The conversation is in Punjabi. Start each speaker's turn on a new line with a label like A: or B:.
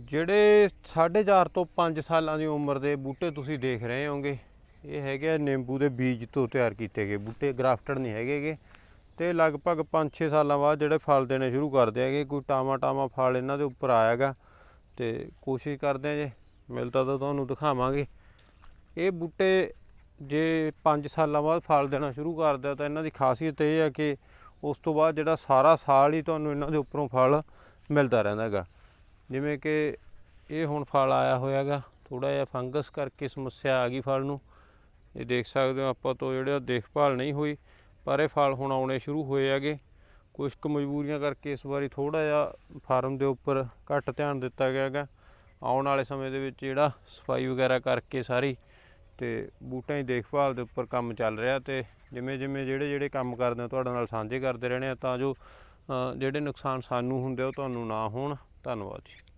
A: ਜਿਹੜੇ 4.5 ਤੋਂ 5 ਸਾਲਾਂ ਦੀ ਉਮਰ ਦੇ ਬੂਟੇ ਤੁਸੀਂ ਦੇਖ ਰਹੇ ਹੋਗੇ ਇਹ ਹੈਗੇ ਆ ਨਿੰਬੂ ਦੇ ਬੀਜ ਤੋਂ ਤਿਆਰ ਕੀਤੇ ਗਏ ਬੂਟੇ, ਗ੍ਰਾਫਟਡ ਨਹੀਂ ਹੈਗੇਗੇ ਤੇ ਲਗਭਗ 5-6 ਸਾਲਾਂ ਬਾਅਦ ਜਿਹੜੇ ਫਲ ਦੇਣੇ ਸ਼ੁਰੂ ਕਰਦੇ ਹੈਗੇ ਕੋਈ ਟਾਮਾ ਟਾਮਾ ਫਲ ਇਹਨਾਂ ਦੇ ਉੱਪਰ ਆਇਆਗਾ ਤੇ ਕੋਸ਼ਿਸ਼ ਕਰਦੇ ਆ ਜੇ ਮਿਲਦਾ ਤਾਂ ਤੁਹਾਨੂੰ ਦਿਖਾਵਾਂਗੇ। ਇਹ ਬੂਟੇ ਜੇ 5 ਸਾਲਾਂ ਬਾਅਦ ਫਲ ਦੇਣਾ ਸ਼ੁਰੂ ਕਰਦੇ ਤਾਂ ਇਹਨਾਂ ਦੀ ਖਾਸੀਅਤ ਇਹ ਹੈ ਕਿ ਉਸ ਤੋਂ ਬਾਅਦ ਜਿਹੜਾ ਸਾਰਾ ਸਾਲ ਹੀ ਤੁਹਾਨੂੰ ਇਹਨਾਂ ਦੇ ਉੱਪਰੋਂ ਫਲ ਮਿਲਦਾ ਰਹਿੰਦਾ ਹੈਗਾ ਜਿਵੇਂ ਕਿ ਇਹ ਹੁਣ ਫਲ ਆਇਆ ਹੋਇਆਗਾ ਥੋੜਾ ਜਿਹਾ ਫੰਗਸ ਕਰਕੇ ਸਮੱਸਿਆ ਆ ਗਈ ਫਲ ਨੂੰ। ਇਹ ਦੇਖ ਸਕਦੇ ਹੋ ਆਪਾਂ ਤੋਂ ਜਿਹੜਾ ਦੇਖਭਾਲ ਨਹੀਂ ਹੋਈ, ਪਰ ਇਹ ਫਲ ਹੁਣ ਆਉਣੇ ਸ਼ੁਰੂ ਹੋਏ ਹੈਗੇ। ਕੁਝ ਕੁ ਮਜਬੂਰੀਆਂ ਕਰਕੇ ਇਸ ਵਾਰੀ ਥੋੜਾ ਜਿਹਾ ਫਾਰਮ ਦੇ ਉੱਪਰ ਘੱਟ ਧਿਆਨ ਦਿੱਤਾ ਗਿਆ ਹੈਗਾ। ਆਉਣ ਵਾਲੇ ਸਮੇਂ ਦੇ ਵਿੱਚ ਜਿਹੜਾ ਸਫ਼ਾਈ ਵਗੈਰਾ ਕਰਕੇ ਸਾਰੀ ਤੇ ਬੂਟਿਆਂ ਦੀ ਦੇਖਭਾਲ ਦੇ ਉੱਪਰ ਕੰਮ ਚੱਲ ਰਿਹਾ ਤੇ ਜਿਵੇਂ ਜਿਵੇਂ ਜਿਹੜੇ ਜਿਹੜੇ ਕੰਮ ਕਰਦੇ ਆ ਤੁਹਾਡੇ ਨਾਲ ਸਾਂਝੇ ਕਰਦੇ ਰਹਿਣੇ ਆ, ਤਾਂ ਜੋ ਜਿਹੜੇ ਨੁਕਸਾਨ ਸਾਨੂੰ ਹੁੰਦੇ ਉਹ ਤੁਹਾਨੂੰ ਨਾ ਹੋਣ। ਧੰਨਵਾਦ ਜੀ।